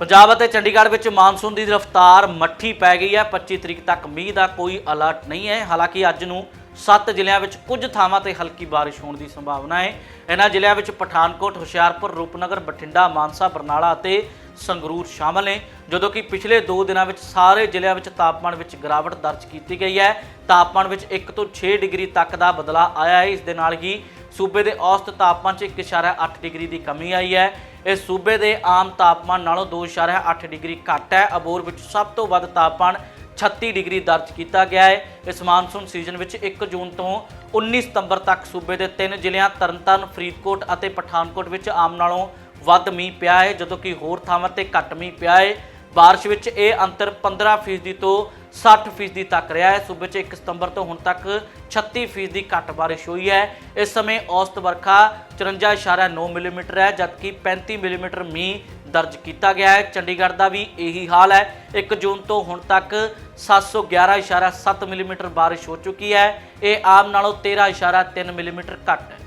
ਪੰਜਾਬ ਅਤੇ ਚੰਡੀਗੜ੍ਹ ਵਿੱਚ ਮਾਨਸੂਨ ਦੀ ਰਫ਼ਤਾਰ ਮੱਠੀ ਪੈ ਗਈ ਹੈ। 25 ਤਰੀਕ ਤੱਕ ਮੀਂਹ ਦਾ ਕੋਈ ਅਲਰਟ ਨਹੀਂ ਹੈ। ਹਾਲਾਂਕਿ ਅੱਜ ਨੂੰ 7 ਜ਼ਿਲ੍ਹਿਆਂ ਵਿੱਚ ਕੁਝ ਥਾਵਾਂ ਤੇ ਹਲਕੀ ਬਾਰਿਸ਼ ਹੋਣ ਦੀ ਸੰਭਾਵਨਾ ਹੈ। ਇਹਨਾਂ ਜ਼ਿਲ੍ਹਿਆਂ ਵਿੱਚ ਪਠਾਨਕੋਟ, ਹੁਸ਼ਿਆਰਪੁਰ, ਰੂਪਨਗਰ, ਬਠਿੰਡਾ, ਮਾਨਸਾ, ਬਰਨਾਲਾ ਅਤੇ ਸੰਗਰੂਰ ਸ਼ਾਮਲ ਨੇ। ਜਦੋਂ ਕਿ ਪਿਛਲੇ 2 ਦਿਨਾਂ ਵਿੱਚ ਸਾਰੇ ਜ਼ਿਲ੍ਹਿਆਂ ਵਿੱਚ ਤਾਪਮਾਨ ਵਿੱਚ ਗਿਰਾਵਟ ਦਰਜ ਕੀਤੀ ਗਈ ਹੈ। ਤਾਪਮਾਨ ਵਿੱਚ 1 ਤੋਂ 6 ਡਿਗਰੀ ਤੱਕ ਦਾ ਬਦਲਾਅ ਆਇਆ ਹੈ। ਇਸ ਦੇ ਨਾਲ ਹੀ ਸੂਬੇ ਦੇ ਔਸਤ ਤਾਪਮਾਨ 'ਚ 1.8 ਡਿਗਰੀ ਦੀ ਕਮੀ ਆਈ ਹੈ। ਇਹ ਸੂਬੇ ਦੇ ਆਮ ਤਾਪਮਾਨ ਨਾਲੋਂ 2.8 ਡਿਗਰੀ ਘੱਟ ਹੈ। ਅਬੋਰ ਵਿੱਚ ਸਭ ਤੋਂ ਵੱਧ ਤਾਪਮਾਨ 36 ਡਿਗਰੀ ਦਰਜ ਕੀਤਾ ਗਿਆ ਹੈ। ਇਸ ਮਾਨਸੂਨ ਸੀਜ਼ਨ ਵਿੱਚ 1 ਜੂਨ ਤੋਂ 19 ਸਤੰਬਰ ਤੱਕ ਸੂਬੇ ਦੇ ਤਿੰਨ ਜ਼ਿਲ੍ਹਿਆਂ ਤਰਨਤਾਰਨ, ਫਰੀਦਕੋਟ ਅਤੇ ਪਠਾਨਕੋਟ ਵਿੱਚ ਆਮ ਨਾਲੋਂ ਵੱਧ ਮੀਂਹ ਪਿਆ ਹੈ, ਜਦੋਂ ਕਿ ਹੋਰ ਥਾਵਾਂ ਤੇ ਘੱਟ ਮੀਂਹ ਪਿਆ ਹੈ। ਬਾਰਿਸ਼ ਵਿੱਚ ਇਹ ਅੰਤਰ 15% ਤੋਂ 60% ਤੱਕ ਰਿਹਾ ਹੈ। ਸੂਬੇ 'ਚ 1 ਸਤੰਬਰ ਤੋਂ ਹੁਣ ਤੱਕ 36% ਘੱਟ ਬਾਰਿਸ਼ ਹੋਈ ਹੈ। ਇਸ ਸਮੇਂ ਔਸਤ ਵਰਖਾ 54.9 ਮਿਲੀਮੀਟਰ ਹੈ, ਜਦਕਿ 35 ਮਿਲੀਮੀਟਰ ਮੀਂਹ ਦਰਜ ਕੀਤਾ ਗਿਆ ਹੈ। ਚੰਡੀਗੜ੍ਹ ਦਾ ਵੀ ਇਹੀ ਹਾਲ ਹੈ। 1 ਜੂਨ ਤੋਂ ਹੁਣ ਤੱਕ 711.7 ਮਿਲੀਮੀਟਰ ਬਾਰਿਸ਼ ਹੋ ਚੁੱਕੀ ਹੈ। ਇਹ ਆਮ ਨਾਲੋਂ 13.3 ਮਿਲੀਮੀਟਰ ਘੱਟ ਹੈ।